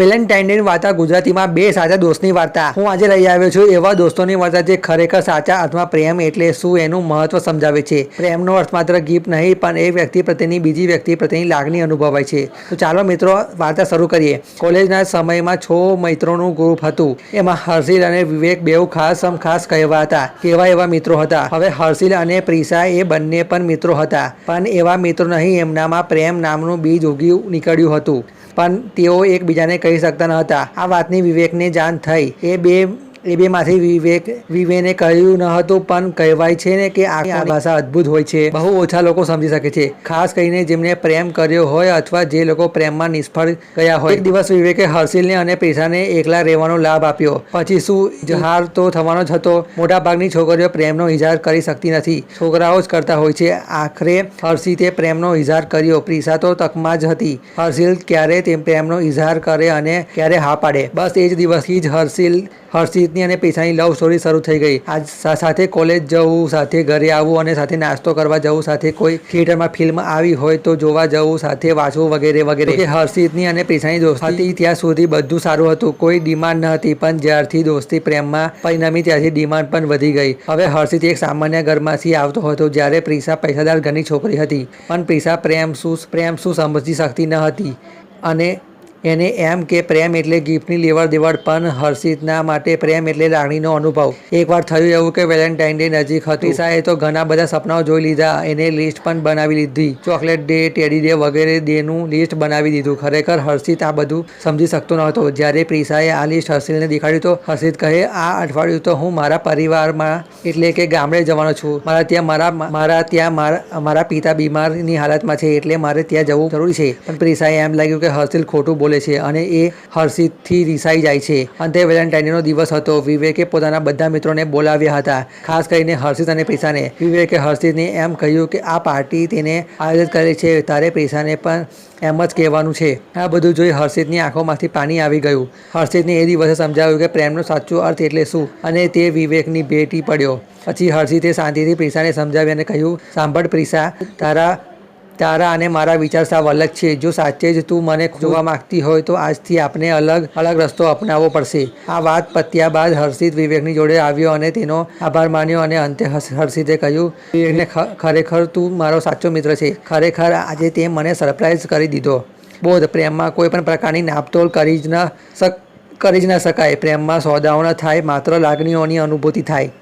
Valentine day વાર્તા ગુજરાતીમાં બે સાચા દોસ્તની વાર્તા. હું આજે લઈ આવ્યો છું એવા દોસ્તોની વાર્તા જે ખરેખર સાચા અર્થમાં પ્રેમ એટલે શું એનું મહત્વ સમજાવે છે. પ્રેમનો અર્થ માત્ર ગિફ્ટ નહીં, પણ એ વ્યક્તિ પ્રત્યેની બીજી વ્યક્તિ પ્રત્યેની લાગણી અનુભવાય છે. તો ચાલો મિત્રો, વાર્તા શરૂ કરીએ. કોલેજના સમયમાં છ મિત્રોનું ગ્રુપ હતું. એમાં હર્ષિલ અને વિવેક બેઉ ખાસ સમ ખાસ કહેવા હતા. કેવા એવા મિત્રો હતા? હવે હર્ષિલ અને પ્રિસા એ બંને પણ મિત્રો હતા. પણ એવા મિત્રો નહીં, એમનામાં પ્રેમ નામનું બીજ ઉગી નીકળ્યું હતું. પણ તેઓ એકબીજાને કહી શકતા ન હતા. આ વાતની વિવેકને જાણ થઈ. એ બે એ વિવેક, વિવેને કહ્યું ન હતું, પણ કહેવાય છે ને કે આ ભાષા અદ્ભુત હોય છે. બહુ ઓછા લોકો સમજી શકે છે. ખાસ કરીને જેમને પ્રેમ કર્યો હોય અથવા જે લોકો પ્રેમમાં નિષ્ફળ ગયા હોય. એક દિવસ વિવેકે હર્ષિલને અને પેશાને એકલા રહેવાનો લાભ આપ્યો. પછી શું ઇજહાર તો થવાનો જ હતો. મોટાભાગની છોકરીઓ પ્રેમનો ઇજહાર કરી શકતી નથી. છોકરાઓ જ કરતા હોય છે. આખરે હર્ષિતે પ્રેમનો ઇજહાર કર્યો. પ્રિસા તો તકમાં જ હતી. હર્ષિલ ક્યારે તે પ્રેમનો ઇજહાર કરે અને ક્યારે હા પાડે? બસ એ જ દિવસથી જ હર્ષિલ હર્ષિતની અને પૈસાની લવ સ્ટોરી શરૂ થઈ ગઈ. આજ સાથે કોલેજ જવું, સાથે ઘરે આવવું અને સાથે નાસ્તો કરવા જવું, સાથે કોઈ થિયેટરમાં ફિલ્મ આવી હોય તો જોવા જવું, સાથે વાંચવું વગેરે વગેરે. કે હર્ષિતની અને પૈસાની દોસ્તી ત્યાં સુધી બધું સારું હતું. કોઈ ડિમાન્ડ ન હતી, પણ જ્યારથી દોસ્તી પ્રેમમાં પરિણમી ત્યારથી ડિમાન્ડ પણ વધી ગઈ. હવે હર્ષિત એક સામાન્ય ઘરમાંથી આવતો હતો જ્યારે પ્રિસા પૈસાદાર ઘરની છોકરી હતી. પણ પ્રિસા પ્રેમ શું પ્રેમ શું સમજી શકતી ન હતી અને એને એમ કે પ્રેમ એટલે ગિફ્ટની લેવડ દેવડ પણ હર્ષિતના માટે પ્રેમ એટલે લાગણીનો અનુભવ. એકવાર થયું એવું કે વેલેન્ટાઇન ડે નજીક હતી ઈશાએ તો ઘણા બધા સપનાઓ જોઈ લીધા એને લિસ્ટ પણ બનાવી લીધી. ચોકલેટ ડે ટેડી ડે વગેરે ડેનું લિસ્ટ બનાવી દીધું. ખરેખર હર્ષિત આ બધું સમજી શકતો નહોતો. જ્યારે પ્રિસાએ આ લિસ્ટ હર્ષિતને દેખાડ્યું તો હર્ષિત કહે આ અઠવાડિયું તો હું મારા પરિવારમાં એટલે કે ગામડે જવાનો છું. મારા ત્યાં મારા મારા ત્યાં મારા મારા પિતા બીમારની હાલતમાં છે એટલે મારે ત્યાં જવું જરૂરી છે. પણ પ્રિસાએ એમ લાગ્યું કે હર્ષિલ ખોટું બોલે છે અને એ હર્ષિતથી રિસાઈ જાય છે. અંતે વેલેન્ટાઇનનો દિવસ હતો. વિવેકે પોતાના બધા મિત્રોને બોલાવ્યા હતા. ખાસ કરીને હર્ષિત અને પૈસાને વિવેકે હર્ષિતને એમ કહ્યું કે, આ પાર્ટી તેને આયોજિત કરેલી છે. તારે પૈસાને પણ એમ જ કહેવાનું છે. આ બધું જોઈ હર્ષિતની આંખોમાંથી પાણી આવી ગયું. હર્ષિતને એ દિવસે સમજાવ્યું કે, પ્રેમનો સાચો અર્થ એટલે શું? અને તે વિવેકની ભેટી પડ્યો. પછી હર્ષિતે શાંતિથી પ્રિસાને સમજાવી અને કહ્યું, સાંભળ પ્રિસા તારા તારા અને મારા વિચાર સાવ અલગ છે. જો સાચે જ તું મને જોવા માંગતી હોય તો આજથી આપણે અલગ અલગ રસ્તો અપનાવવો પડશે. આ વાત પત્યા બાદ હર્ષિત વિવેકની જોડે આવ્યો અને તેનો આભાર માન્યો અને અંતે હર્ષિતે કહ્યું વિવેકને ખરેખર તું મારો સાચો મિત્ર છે. ખરેખર આજે તે મને સરપ્રાઈઝ કરી દીધો. બોધ પ્રેમમાં કોઈ પણ પ્રકારની નાપતોલ કરી જ ન કરી જ ન શકાય. પ્રેમમાં સોદાઓ ન થાય માત્ર લાગણીઓની અનુભૂતિ થાય.